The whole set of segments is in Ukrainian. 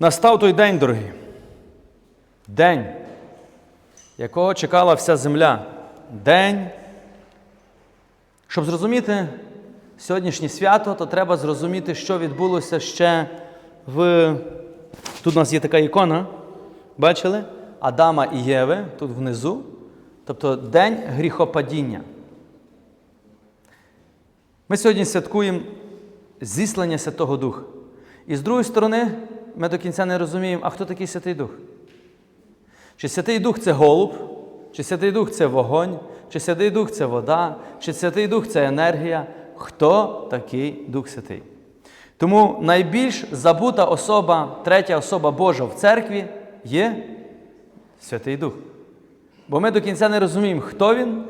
Настав той день, дорогі. День, якого чекала вся земля. День. Щоб зрозуміти сьогоднішнє свято, то треба зрозуміти, що відбулося ще в. Тут у нас є така ікона. Бачили? Адама і Єви тут внизу. Тобто День гріхопадіння. Ми сьогодні святкуємо зіслання Святого Духа. І з другої сторони, ми до кінця не розуміємо, а хто такий Святий Дух? Чи Святий Дух це голуб, чи Святий Дух це вогонь, чи Святий Дух це вода, чи Святий Дух це енергія. Хто такий Дух Святий? Тому найбільш забута особа, третя особа Божа в церкві є Святий Дух. Бо ми до кінця не розуміємо, хто він,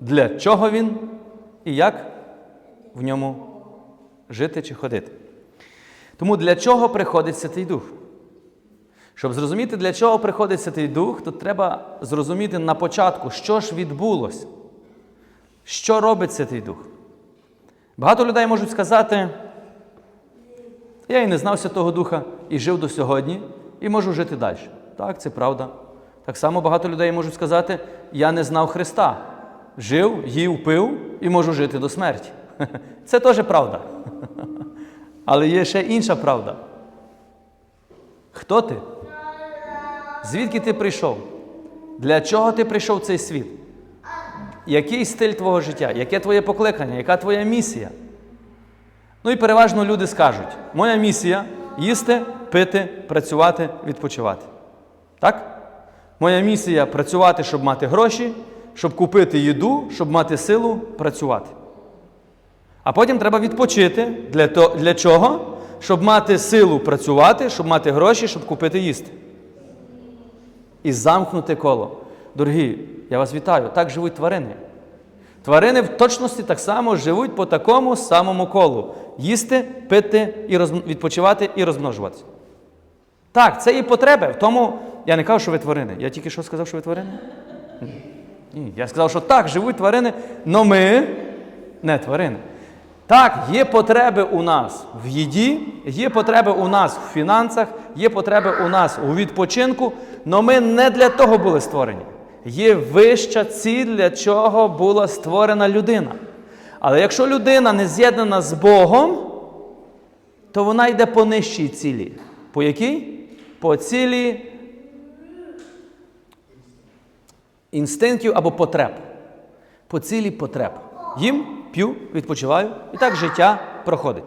для чого він і як в ньому жити чи ходити. Тому для чого приходить Святий Дух? Щоб зрозуміти, для чого приходить Святий Дух, то треба зрозуміти на початку, що ж відбулося, що робить Святий Дух. Багато людей можуть сказати, я і не знав Святого Духа, і жив до сьогодні, і можу жити далі. Так, це правда. Так само багато людей можуть сказати, я не знав Христа. Жив, їв, пив і можу жити до смерті. Це теж правда. Але є ще інша правда. Хто ти? Звідки ти прийшов? Для чого ти прийшов в цей світ? Який стиль твого життя? Яке твоє покликання? Яка твоя місія? Ну і переважно люди скажуть: моя місія їсти, пити, працювати, відпочивати. Так? Моя місія працювати, щоб мати гроші, щоб купити їду, щоб мати силу працювати. А потім треба відпочити. Для, то, для чого? Щоб мати силу працювати, щоб мати гроші, щоб купити їсти. І замкнути коло. Дорогі, я вас вітаю, так живуть тварини. Тварини в точності так само живуть по такому самому колу: їсти, пити, і роз... відпочивати і розмножуватися. Так, це і потреби. В тому я не кажу, що ви тварини. Я тільки що сказав, що ви тварини? Ні. Я сказав, що так, живуть тварини, але ми не тварини. Так, є потреби у нас в їді, є потреби у нас в фінансах, є потреби у нас у відпочинку, але ми не для того були створені. Є вища ціль, для чого була створена людина. Але якщо людина не з'єднана з Богом, то вона йде по нижчій цілі. По якій? По цілі інстинктів або потреб. По цілі потреб. Їм, п'ю, відпочиваю, і так життя проходить.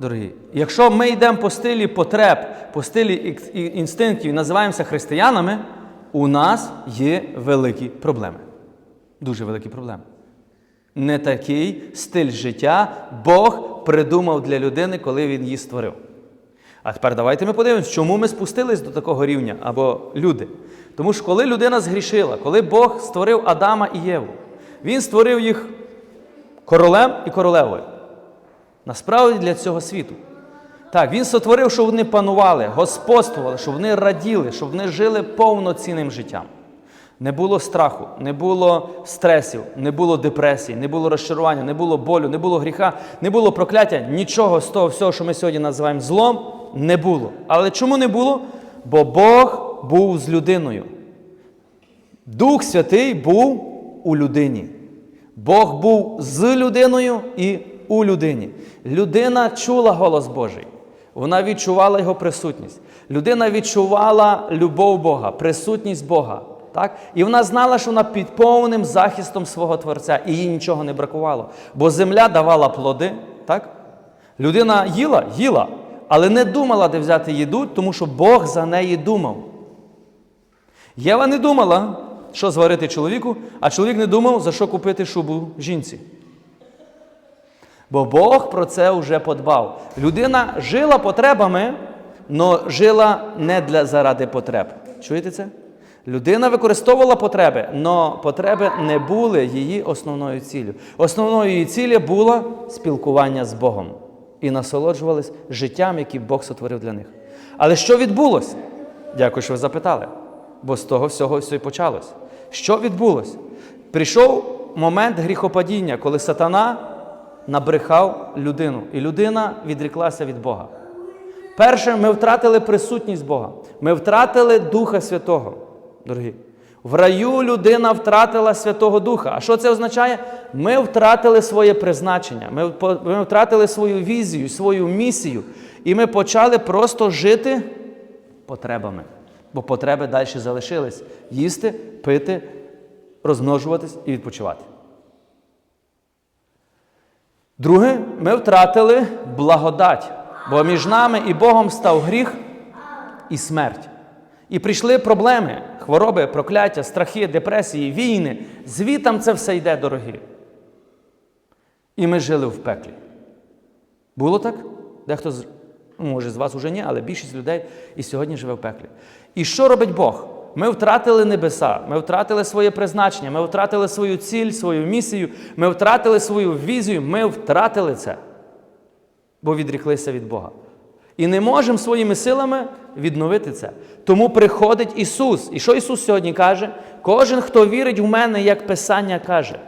Дорогі, якщо ми йдемо по стилі потреб, по стилі інстинктів і називаємося християнами, у нас є великі проблеми. Дуже великі проблеми. Не такий стиль життя Бог придумав для людини, коли Він її створив. А тепер давайте ми подивимось, чому ми спустились до такого рівня або люди. Тому що коли людина згрішила, коли Бог створив Адама і Єву, Він створив їх королем і королевою. Насправді для цього світу. Так, він сотворив, щоб вони панували, господствували, щоб вони раділи, щоб вони жили повноцінним життям. Не було страху, не було стресів, не було депресії, не було розчарування, не було болю, не було гріха, не було прокляття. Нічого з того всього, що ми сьогодні називаємо злом, не було. Але чому не було? Бо Бог був з людиною. Дух Святий був у людині. Бог був з людиною і у людині. Людина чула голос Божий. Вона відчувала його присутність. Людина відчувала любов Бога, присутність Бога. Так? І вона знала, що вона під повним захистом свого Творця, і їй нічого не бракувало. Бо земля давала плоди. Так? Людина їла, їла, але не думала, де взяти їду, тому що Бог за неї думав. Єва не думала, що зварити чоловіку, а чоловік не думав, за що купити шубу жінці. Бо Бог про це вже подбав. Людина жила потребами, але жила не для заради потреб. Чуєте це? Людина використовувала потреби, але потреби не були її основною ціллю. Основною її цілі було спілкування з Богом і насолоджувались життям, яке Бог сотворив для них. Але що відбулося? Дякую, що ви запитали. Бо з того всього все і почалось. Що відбулося? Прийшов момент гріхопадіння, коли сатана набрехав людину, і людина відріклася від Бога. Перше, ми втратили присутність Бога. Ми втратили Духа Святого, дорогі. В раю людина втратила Святого Духа. А що це означає? Ми втратили своє призначення, ми, втратили свою візію, свою місію. І ми почали просто жити потребами. Бо потреби далі залишились: їсти, пити, розмножуватись і відпочивати. Друге, ми втратили благодать, бо між нами і Богом став гріх і смерть. І прийшли проблеми, хвороби, прокляття, страхи, депресії, війни. Звітам це все йде, дорогі. І ми жили в пеклі. Було так? Дехто може з вас уже ні, але більшість людей і сьогодні живе в пеклі. І що робить Бог? Ми втратили небеса, ми втратили своє призначення, ми втратили свою ціль, свою місію, ми втратили свою візію, ми втратили це, бо відріклися від Бога. І не можемо своїми силами відновити це. Тому приходить Ісус. І що Ісус сьогодні каже? Кожен, хто вірить в мене, як Писання каже.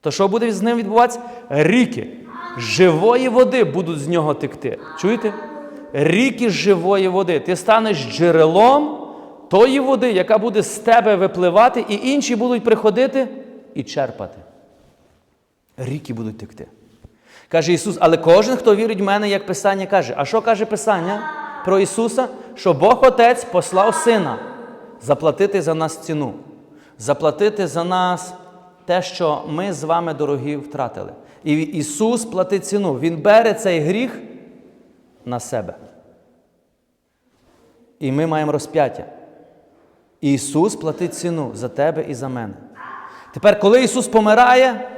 То що буде з ним відбуватися? Ріки живої води будуть з нього текти. Чуєте? Ріки живої води. Ти станеш джерелом тої води, яка буде з тебе випливати, і інші будуть приходити і черпати. Ріки будуть текти. Каже Ісус, але кожен, хто вірить в мене, як Писання каже. А що каже Писання про Ісуса? Що Бог Отець послав Сина заплатити за нас ціну, заплатити за нас те, що ми з вами, дорогі, втратили. І Ісус платить ціну. Він бере цей гріх на себе. І ми маємо розп'яття. Ісус платить ціну за тебе і за мене. Тепер, коли Ісус помирає,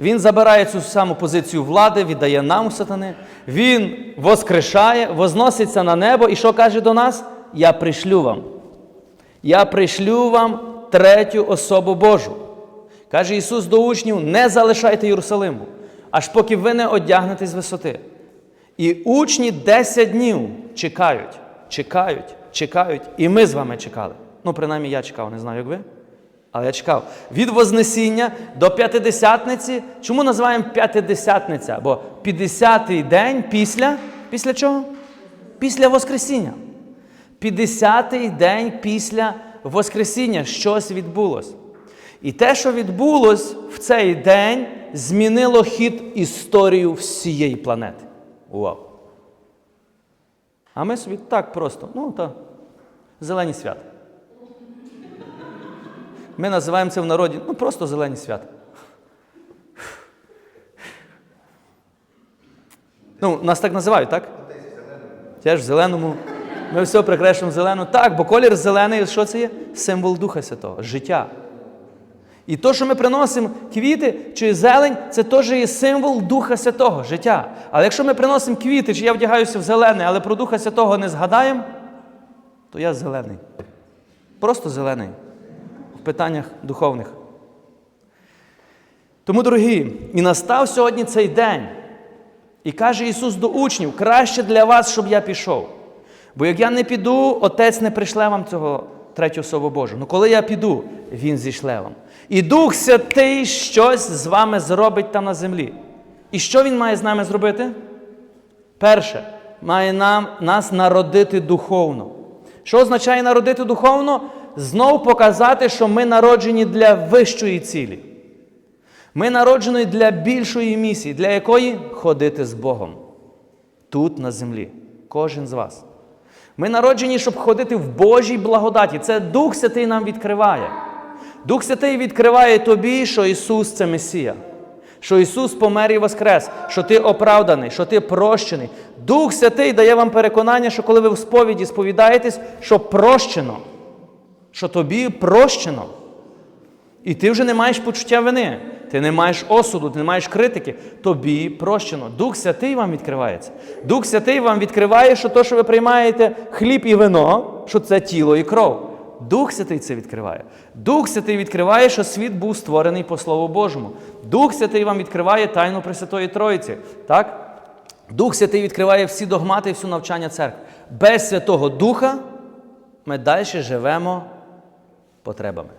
Він забирає цю саму позицію влади, віддає нам сатани. Він воскрешає, возноситься на небо і що каже до нас? Я пришлю вам. Я пришлю вам третю особу Божу. Каже Ісус до учнів: не залишайте Єрусалиму, аж поки ви не одягнетесь з висоти. І учні 10 днів чекають, чекають, чекають. І ми з вами чекали. Ну, принаймні, я чекав, не знаю, як ви. Але я чекав. Від Вознесіння до П'ятидесятниці. Чому називаємо П'ятидесятниця? Бо 50-й день після. Після чого? Після Воскресіння. 50-й день після Воскресіння щось відбулось. І те, що відбулось в цей день, змінило хід історію всієї планети. Вау! А ми собі так просто, ну та зелені свята. Ми називаємо це в народі ну, просто зелені свята. Ну, нас так називають, так? Теж в зеленому. Ми все прикрашуємо зелену. Так, бо колір зелений, що це є? Символ Духа Святого, життя. І то, що ми приносимо квіти чи зелень, це теж є символ Духа Святого, життя. Але якщо ми приносимо квіти, чи я вдягаюся в зелене, але про Духа Святого не згадаємо, то я зелений. Просто зелений в питаннях духовних. Тому, дорогі, і настав сьогодні цей день. І каже Ісус до учнів: краще для вас, щоб я пішов. Бо як я не піду, Отець не пришле вам цього третю особу Божу. Ну коли я піду, Він зійшле вам. І Дух Святий щось з вами зробить там на землі. І що Він має з нами зробити? Перше, має нам, нас народити духовно. Що означає народити духовно? Знов показати, що ми народжені для вищої цілі. Ми народжені для більшої місії, для якої ходити з Богом. Тут на землі. Кожен з вас. Ми народжені, щоб ходити в Божій благодаті. Це Дух Святий нам відкриває. Дух Святий відкриває тобі, що Ісус це Месія, що Ісус помер і воскрес, що ти оправданий, що ти прощений. Дух Святий дає вам переконання, що коли ви в сповіді сповідаєтесь, що прощено, що тобі прощено. І ти вже не маєш почуття вини, ти не маєш осуду, ти не маєш критики, тобі прощено. Дух Святий вам відкривається. Дух Святий вам відкриває, що то, що ви приймаєте хліб і вино, що це тіло і кров. Дух Святий це відкриває. Дух Святий відкриває, що світ був створений по Слову Божому. Дух Святий вам відкриває тайну Пресвятої Троїці. Так? Дух Святий відкриває всі догмати і всю навчання церкви. Без Святого Духа ми далі живемо потребами.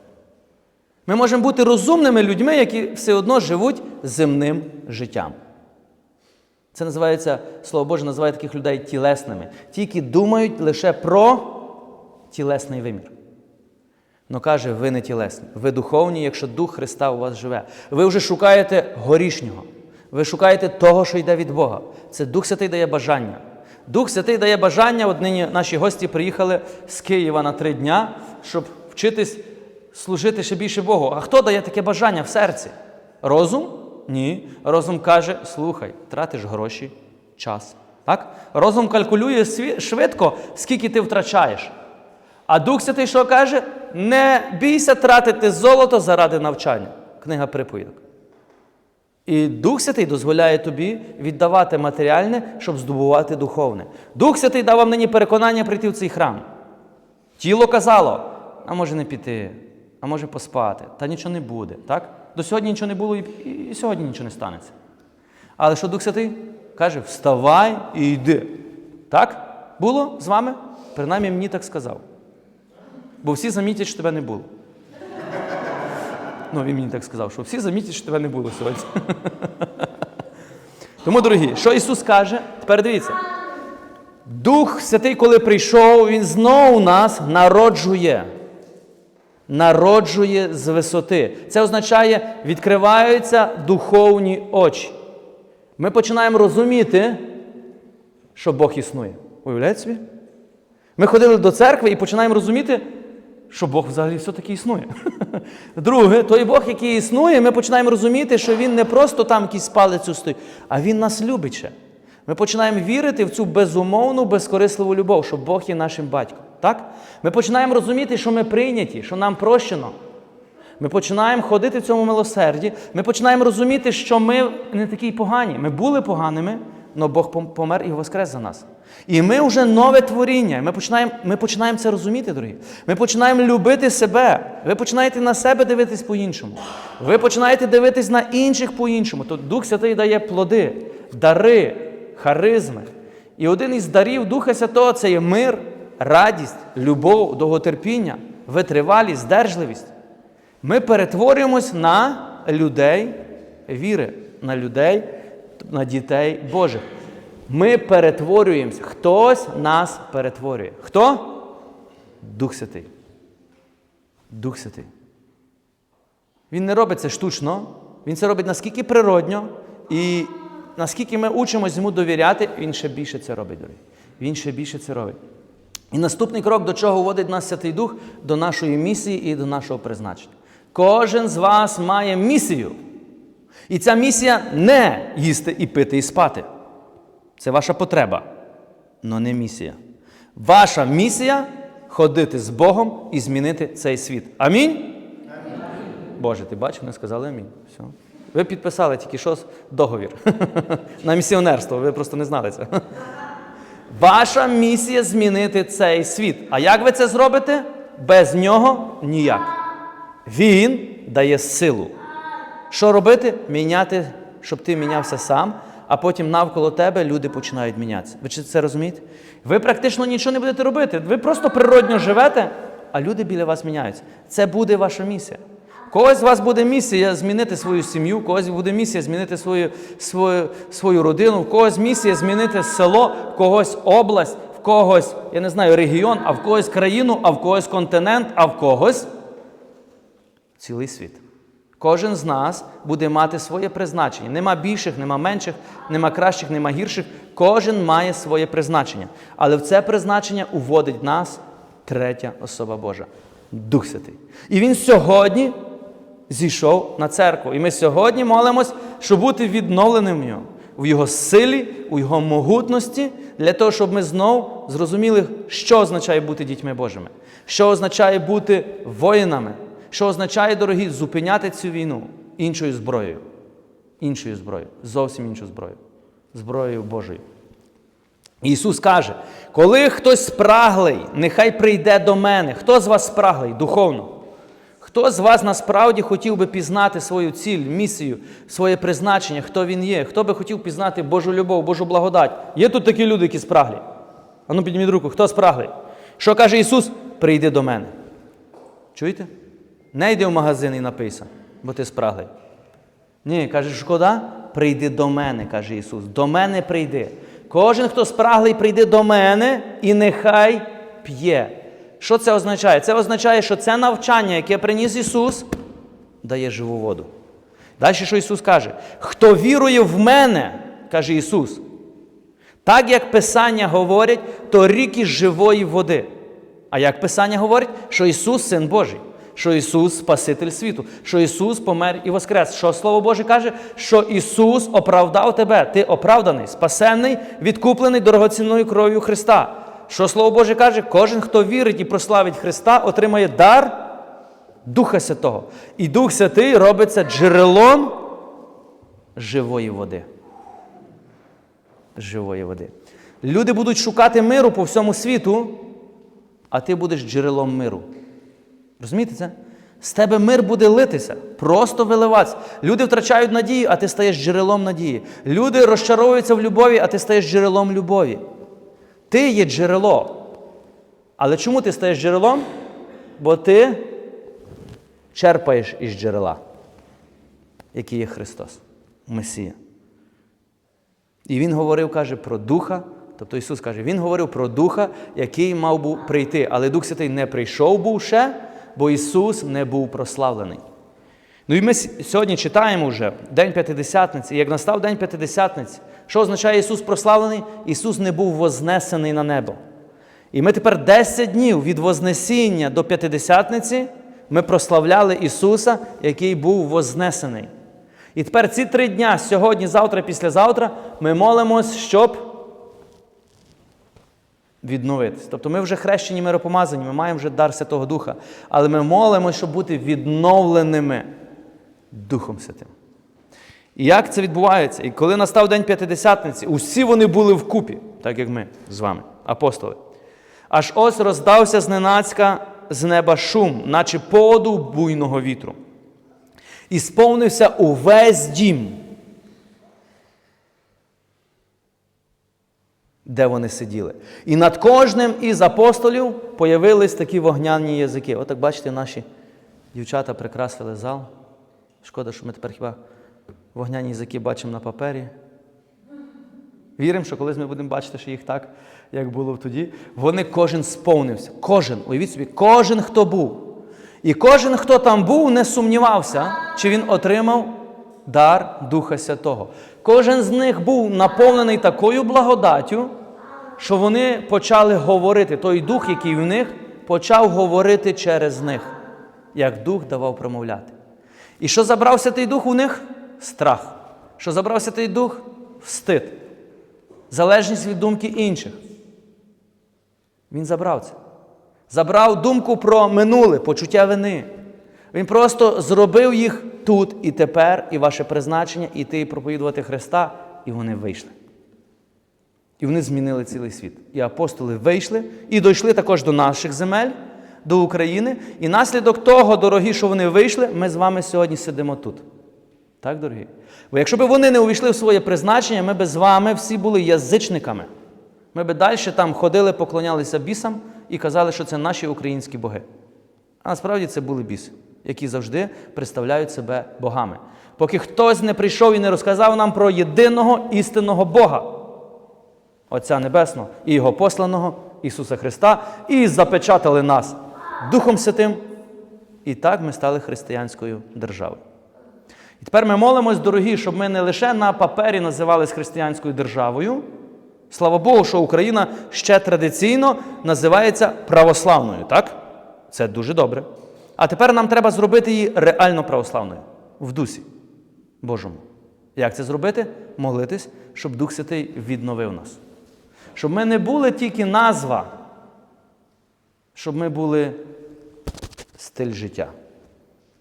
Ми можемо бути розумними людьми, які все одно живуть земним життям. Це називається, Слово Боже називає таких людей тілесними. Ті, які думають лише про тілесний вимір. Но каже, ви не тілесні, ви духовні, якщо Дух Христа у вас живе. Ви вже шукаєте горішнього. Ви шукаєте того, що йде від Бога. Це Дух Святий дає бажання. Дух Святий дає бажання. От нині наші гості приїхали з Києва на три дня, щоб вчитись служити ще більше Богу. А хто дає таке бажання в серці? Розум? Ні. Розум каже: слухай, тратиш гроші, час. Так? Розум калькулює швидко, скільки ти втрачаєш. А Дух Святий що каже? Не бійся тратити золото заради навчання. Книга приповідок. І Дух Святий дозволяє тобі віддавати матеріальне, щоб здобувати духовне. Дух Святий дав вам нині переконання прийти в цей храм. Тіло казало, а може не піти, а може поспати, та нічого не буде. Так? До сьогодні нічого не було і, і, сьогодні нічого не станеться. Але що Дух Святий каже: вставай і йди. Так? Було з вами? Принаймні мені так сказав. Бо всі замітять, що тебе не було. Ну, він мені так сказав, що всі замітять, що тебе не було сьогодні. Тому, дорогі, що Ісус каже? Тепер дивіться. Дух Святий, коли прийшов, Він знову нас народжує. Народжує з висоти. Це означає, відкриваються духовні очі. Ми починаємо розуміти, що Бог існує. Уявляєте собі? Ми ходили до церкви і починаємо розуміти, що Бог взагалі все-таки існує. Друге, той Бог, який існує, ми починаємо розуміти, що Він не просто там якийсь палець стоїть, а Він нас любить ще. Ми починаємо вірити в цю безумовну, безкорисливу любов, що Бог є нашим батьком. Так? Ми починаємо розуміти, що ми прийняті, що нам прощено. Ми починаємо ходити в цьому милосерді. Ми починаємо розуміти, що ми не такі погані. Ми були поганими, але Бог помер і воскрес за нас. І ми вже нове творіння. Ми починаємо, ми починаємо це розуміти, дорогі. Ми починаємо любити себе. Ви починаєте на себе дивитись по-іншому. Ви починаєте дивитись на інших по-іншому. То Дух Святий дає плоди, дари, харизми. І один із дарів Духа Святого це є мир, радість, любов, довготерпіння, витривалість, здержливість. Ми перетворюємось на людей віри, на людей, на дітей Божих. Ми перетворюємося. Хтось нас перетворює. Хто? Дух Святий. Дух Святий. Він не робить це штучно, він це робить наскільки природньо, і наскільки ми учимось йому довіряти, він ще більше це робить. Він ще більше це робить. І наступний крок, до чого вводить нас Святий Дух, до нашої місії і до нашого призначення. Кожен з вас має місію. І ця місія не їсти і пити і спати. Це ваша потреба, але не місія. Ваша місія ходити з Богом і змінити цей світ. Амінь? Боже, ти бачив, не сказали амінь. Все. Ви підписали тільки що договір на місіонерство, ви просто не знали це. Ваша місія змінити цей світ. А як ви це зробите? Без нього ніяк. Він дає силу. Що робити? Міняти, щоб ти мінявся сам, а потім навколо тебе люди починають мінятися. Ви чи це розумієте? Ви практично нічого не будете робити. Ви просто природньо живете, а люди біля вас міняються. Це буде ваша місія. Когось з вас буде місія змінити свою сім'ю, когось буде місія змінити свою, свою, свою родину, в когось місія змінити село, в когось область, в когось, я не знаю, регіон, а в когось країну, а в когось континент, а в когось цілий світ. Кожен з нас буде мати своє призначення. Нема більших, нема менших, нема кращих, нема гірших. Кожен має своє призначення. Але в це призначення уводить нас третя особа Божа Дух Святий. І Він сьогодні зійшов на церкву. І ми сьогодні молимось, щоб бути відновленим в його силі, у його могутності, для того, щоб ми знов зрозуміли, що означає бути дітьми Божими, що означає бути воїнами, що означає, дорогі, зупиняти цю війну іншою зброєю. Іншою зброєю, зовсім іншу зброєю. Зброєю Божою. Ісус каже: коли хтось спраглий, нехай прийде до мене. Хто з вас спраглий духовно? Хто з вас насправді хотів би пізнати свою ціль, місію, своє призначення, хто він є? Хто би хотів пізнати Божу любов, Божу благодать? Є тут такі люди, які спраглі? Ану, підніміть руку, хто спраглий? Що каже Ісус? Прийди до мене. Чуєте? Не йди в магазин і напийся, бо ти спраглий. Ні, каже, шкода, прийди до мене, каже Ісус. До мене прийди. Кожен, хто спраглий, прийди до мене і нехай п'є. Що це означає? Це означає, що це навчання, яке приніс Ісус, дає живу воду. Далі, що Ісус каже? Хто вірує в мене, каже Ісус, так як Писання говорять, то ріки живої води. А як Писання говорить, що Ісус Син Божий, що Ісус Спаситель світу, що Ісус помер і воскрес. Що Слово Боже каже, що Ісус оправдав тебе. Ти оправданий, спасенний, відкуплений дорогоцінною кров'ю Христа. Що Слово Боже каже, кожен, хто вірить і прославить Христа, отримає дар Духа Святого. І Дух Святий робиться джерелом живої води. Живої води. Люди будуть шукати миру по всьому світу, а ти будеш джерелом миру. Розумієте це? З тебе мир буде литися, просто виливатися. Люди втрачають надію, а ти стаєш джерелом надії. Люди розчаровуються в любові, а ти стаєш джерелом любові. Ти є джерело. Але чому ти стаєш джерелом? Бо ти черпаєш із джерела, який є Христос, Месія. І Він говорив, каже, про Духа. Тобто Ісус каже, Він говорив про Духа, який мав був прийти. Але Дух Святий не прийшов був ще, бо Ісус не був прославлений. Ну і ми сьогодні читаємо вже День П'ятидесятниці. І як настав День П'ятидесятниці, що означає Ісус прославлений? Ісус не був вознесений на небо. І ми тепер 10 днів від Вознесіння до П'ятидесятниці ми прославляли Ісуса, який був вознесений. І тепер ці три дня, сьогодні, завтра, післязавтра, ми молимось, щоб відновитись. Тобто ми вже хрещені миропомазані, ми маємо вже дар Святого Духа. Але ми молимось, щоб бути відновленими Духом Святим. І як це відбувається? І коли настав День П'ятидесятниці, усі вони були вкупі, так як ми з вами, апостоли. Аж ось роздався зненацька з неба шум, наче поду буйного вітру. І сповнився увесь дім, де вони сиділи. І над кожним із апостолів появились такі вогняні язики. Отак бачите, наші дівчата прикрасили зал. Шкода, що ми тепер хіба вогняні язики бачимо на папері. Віримо, що колись ми будемо бачити, що їх так, як було тоді. Вони кожен сповнився. Кожен, уявіть собі, кожен, хто був. І кожен, хто там був, не сумнівався, чи він отримав дар Духа Святого. Кожен з них був наповнений такою благодаттю, що вони почали говорити. Той дух, який в них, почав говорити через них, як дух давав промовляти. І що забрав Святий Дух у них? Страх. Що забрав Святий Дух? Встид. Залежність від думки інших. Він забрав це. Забрав думку про минуле, почуття вини. Він просто зробив їх тут і тепер, і ваше призначення, іти і проповідувати Христа, і вони вийшли. І вони змінили цілий світ. І апостоли вийшли і дійшли також до наших земель, до України. І наслідок того, дорогі, що вони вийшли, ми з вами сьогодні сидимо тут. Так, дорогі? Бо якщо б вони не увійшли в своє призначення, ми б з вами всі були язичниками. Ми б далі там ходили, поклонялися бісам і казали, що це наші українські боги. А насправді це були біси, які завжди представляють себе богами. Поки хтось не прийшов і не розказав нам про єдиного істинного Бога, Отця Небесного і Його посланого Ісуса Христа, і запечатали нас Духом Святим. І так ми стали християнською державою. І тепер ми молимось, дорогі, щоб ми не лише на папері називались християнською державою. Слава Богу, що Україна ще традиційно називається православною, так? Це дуже добре. А тепер нам треба зробити її реально православною в дусі Божому. Як це зробити? Молитись, щоб Дух Святий відновив нас. Щоб ми не були тільки назва, щоб ми були стиль життя.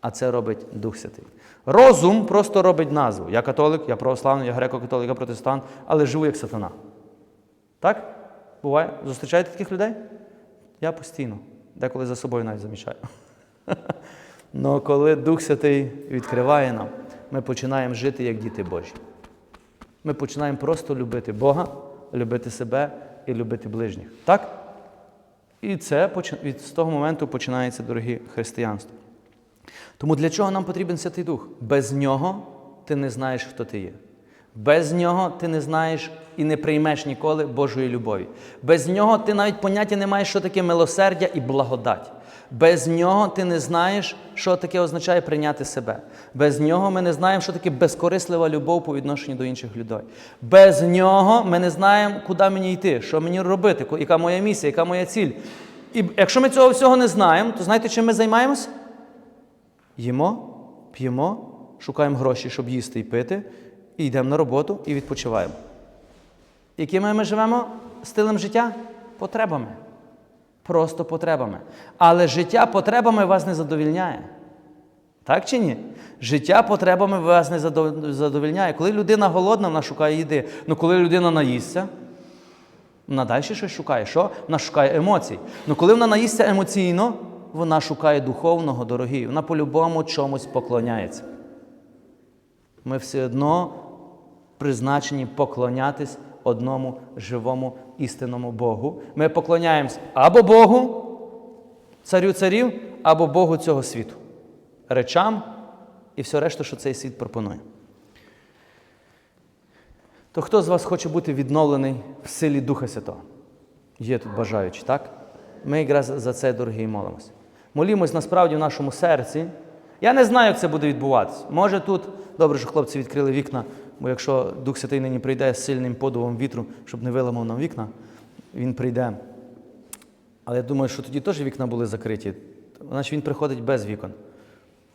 А це робить Дух Святий. Розум просто робить назву. Я католик, я православний, я греко-католик, я протестант, але живу як сатана. Так? Буває? Зустрічаєте таких людей? Я постійно. Деколи за собою навіть замічаю. Але коли Дух Святий відкриває нам, ми починаємо жити як діти Божі. Ми починаємо просто любити Бога, любити себе і любити ближніх. Так? І це від того моменту починається, дорогі християнство. Тому для чого нам потрібен Святий Дух? Без нього ти не знаєш, хто ти є. Без нього ти не знаєш і не приймеш ніколи Божої любові. Без нього ти навіть поняття не маєш, що таке милосердя і благодать. Без нього ти не знаєш, що таке означає прийняти себе. Без нього ми не знаємо, що таке безкорислива любов по відношенню до інших людей. Без нього ми не знаємо, куди мені йти, що мені робити, яка моя місія, яка моя ціль. І якщо ми цього всього не знаємо, то знаєте, чим ми займаємося? Їмо, п'ємо, шукаємо гроші, щоб їсти і пити, і йдемо на роботу і відпочиваємо. Якими ми живемо стилем життя? Потребами. Просто потребами. Але життя потребами вас не задовільняє. Так чи ні? Життя потребами вас не задовільняє. Коли людина голодна, вона шукає їди. Ну коли людина наїсться, вона далі щось шукає. Що? Вона шукає емоцій. Ну коли вона наїсться емоційно, вона шукає духовного, дорогі. Вона по-любому чомусь поклоняється. Ми все одно призначені поклонятись одному живому істинному Богу. Ми поклоняємось або Богу, царю царів, або Богу цього світу, речам і все решта, що цей світ пропонує. То хто з вас хоче бути відновлений в силі Духа Святого? Є тут бажаючі, так? Ми якраз за це, дорогі, молимося. Молімось насправді в нашому серці. Я не знаю, як це буде відбуватися. Може тут, добре, що хлопці відкрили вікна, бо якщо Дух Святий нині прийде з сильним подувом вітру, щоб не виламав нам вікна, він прийде. Але я думаю, що тоді теж вікна були закриті. Значить він приходить без вікон.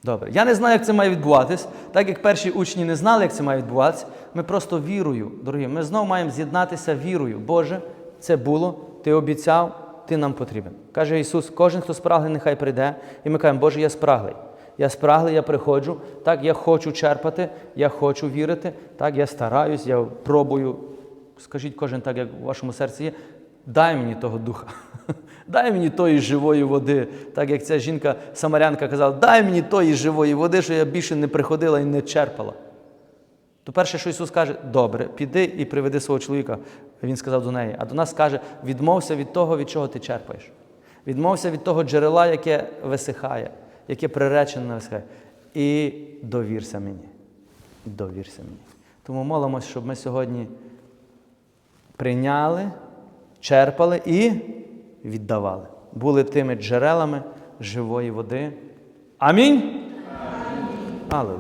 Добре. Я не знаю, як це має відбуватись. Так як перші учні не знали, як це має відбуватися, ми просто вірою, дорогі, ми знову маємо з'єднатися вірою. Боже, це було, Ти обіцяв, Ти нам потрібен. Каже Ісус, кожен, хто спраглий, нехай прийде. І ми кажемо, Боже, я спраглий. Я спраглий, я приходжу. Так, я хочу черпати, я хочу вірити. Так, я стараюсь, я пробую. Скажіть кожен так, як у вашому серці є. Дай мені того духа. Дай мені тої живої води. Так як ця жінка самарянка казала, дай мені тої живої води, що я більше не приходила і не черпала. То перше, що Ісус каже, добре, піди і приведи свого чоловіка. Він сказав до неї. А до нас каже, відмовся від того, від чого ти черпаєш. Відмовся від того джерела, яке висихає, яке приречене на висихає. І довірся мені. Довірся мені. Тому молимось, щоб ми сьогодні прийняли, черпали і віддавали. Були тими джерелами живої води. Амінь. Аллилуйя.